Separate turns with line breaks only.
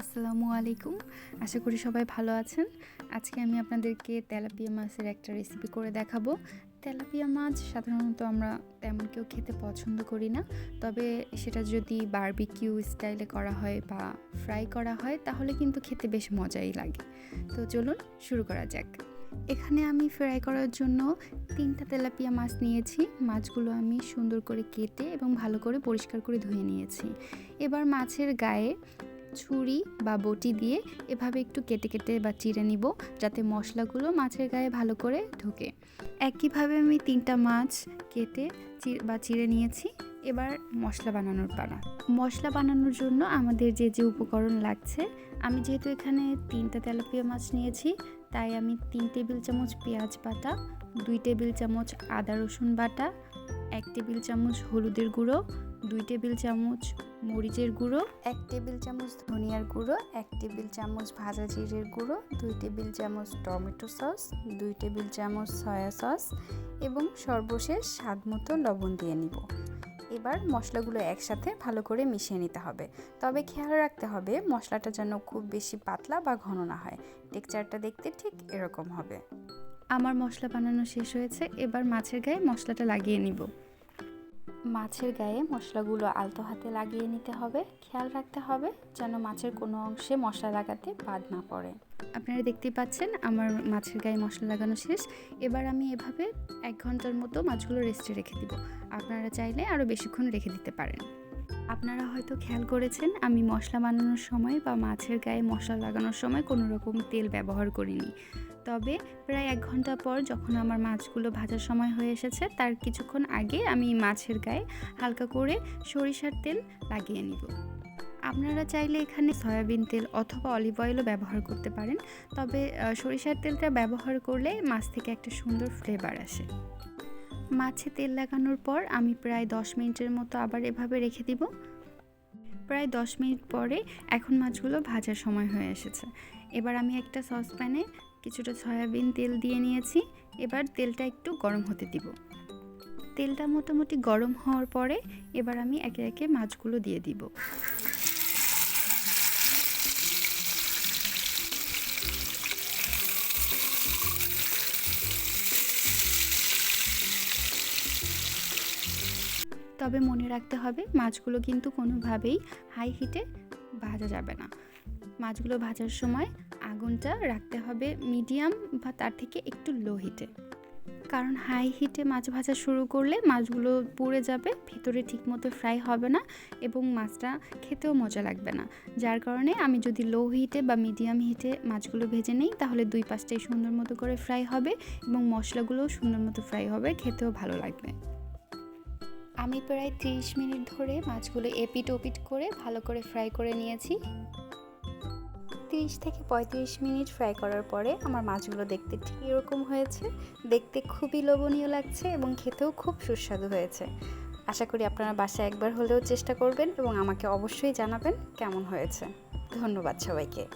আসসালামু আলাইকুম। আশা করি সবাই ভালো আছেন। আজকে আমি আপনাদেরকে তেলাপিয়া মাছের একটা রেসিপি করে দেখাবো। তেলাপিয়া মাছ সাধারণত আমরা তেমন কেউ খেতে পছন্দ করি না। তবে সেটা যদি বারবিকিউ স্টাইলে করা হয় বা ফ্রাই করা হয়, তাহলে কিন্তু খেতে বেশ মজাই লাগে। তো চলুন শুরু করা যাক। এখানে আমি ফ্রাই করার জন্য তিনটা তেলাপিয়া মাছ নিয়েছি। মাছগুলো আমি সুন্দর করে কেটে এবং ভালো করে পরিষ্কার করে ধুয়ে নিয়েছি। এবার মাছের গায়ে ছুরি বা বটি দিয়ে এভাবে একটু কেটে কেটে বা চিড়ে নিব, যাতে মশলাগুলো মাছের গায়ে ভালো করে ঢোকে। একইভাবে আমি তিনটা মাছ কেটে বা চিড়ে নিয়েছি। এবার মশলা বানানোর পালা। মশলা বানানোর জন্য আমাদের যে যে উপকরণ লাগছে, আমি যেহেতু এখানে তিনটা তেলাপিয়া মাছ নিয়েছি, তাই আমি তিন টেবিল চামচ পেঁয়াজ বাটা, দুই টেবিল চামচ আদা রসুন বাটা, এক টেবিল চামচ হলুদের গুঁড়ো দুই টেবিল চামচ মরিচের গুঁড়ো এক টেবিল চামচ ধনিয়ার গুঁড়ো এক টেবিল চামচ ভাজা জিরের গুঁড়ো দুই টেবিল চামচ টমেটো সস দুই টেবিল চামচ সয়া সস এবং সর্বশেষ স্বাদ মতো লবণ দিয়ে নিব। এবার মশলাগুলো একসাথে ভালো করে মিশিয়ে নিতে হবে। তবে খেয়াল রাখতে হবে মশলাটা যেন খুব বেশি পাতলা বা ঘন না হয়। টেক্সচারটা দেখতে ঠিক এরকম হবে। আমার মশলা বানানো শেষ হয়েছে এবার মাছের গায়ে মশলাটা লাগিয়ে নিব। মাছের গায়ে মশলাগুলো আলতো হাতে লাগিয়ে নিতে হবে। খেয়াল রাখতে হবে যেন মাছের কোনো অংশে মশলা লাগাতে বাদ না পড়ে। আপনারা দেখতেই পাচ্ছেন আমার মাছের গায়ে মশলা লাগানো শেষ। এবার আমি এভাবে এক ঘণ্টার মতো মাছগুলো রেস্টে রেখে দিব। আপনারা চাইলে আরও বেশিক্ষণ রেখে দিতে পারেন। আপনারা হয়তো খেয়াল করেছেন, আমি মশলা বানানোর সময় বা মাছের গায়ে মশলা লাগানোর সময় কোনো রকম তেল ব্যবহার করিনি। তবে প্রায় এক ঘণ্টা পর যখন আমার মাছগুলো ভাজার সময় হয়ে এসেছে, তার কিছুক্ষণ আগে আমি মাছের গায়ে হালকা করে সরিষার তেল লাগিয়ে নিব। আপনারা চাইলে এখানে সয়াবিন তেল অথবা অলিভ অয়েলও ব্যবহার করতে পারেন, তবে সরিষার তেলটা ব্যবহার করলে মাছ থেকে একটা সুন্দর ফ্লেভার আসে। মাছে তেল লাগানোর পর আমি প্রায় দশ মিনিটের মতো আবার এভাবে রেখে দিব। প্রায় দশ মিনিট পরে এখন মাছগুলো ভাজার সময় হয়ে এসেছে। এবার আমি একটা সসপ্যানে কিছুটা সয়াবিন তেল দিয়ে নিয়েছি। এবার তেলটা একটু গরম হতে দিব। তেলটা মোটামুটি গরম হওয়ার পরে এবার আমি একে একে মাছগুলো দিয়ে দিব। তবে মনে রাখতে হবে, মাছগুলো কিন্তু কোনোভাবেই হাই হিটে ভাজা যাবে না। মাছগুলো ভাজার সময় আগুনটা রাখতে হবে মিডিয়াম বা তার থেকে একটু লো হিটে কারণ হাই হিটে মাছ ভাজা শুরু করলে মাছগুলো পুড়ে যাবে, ভিতরে ঠিকমতো ফ্রাই হবে না এবং মাছটা খেতেও মজা লাগবে না। যার কারণে আমি যদি লো হিটে বা মিডিয়াম হিটে মাছগুলো ভেজে নিই, তাহলে দুই পাশটাই সুন্দর মতো করে ফ্রাই হবে এবং মশলাগুলোও সুন্দর মতো ফ্রাই হবে, খেতেও ভালো লাগবে। আমি প্রায় 30 মিনিট ধরে মাছগুলো এপিট ওপিট করে ভালো করে ফ্রাই করে নিয়েছি। 30 থেকে 35 মিনিট ফ্রাই করার পরে আমার মাছগুলো দেখতে ঠিক এরকম হয়েছে। দেখতে খুবই লোভনীয় লাগছে এবং খেতেও খুব সুস্বাদু হয়েছে। আশা করি আপনারা বাসায় একবার হলেও চেষ্টা করবেন এবং আমাকে অবশ্যই জানাবেন কেমন হয়েছে। ধন্যবাদ সবাইকে।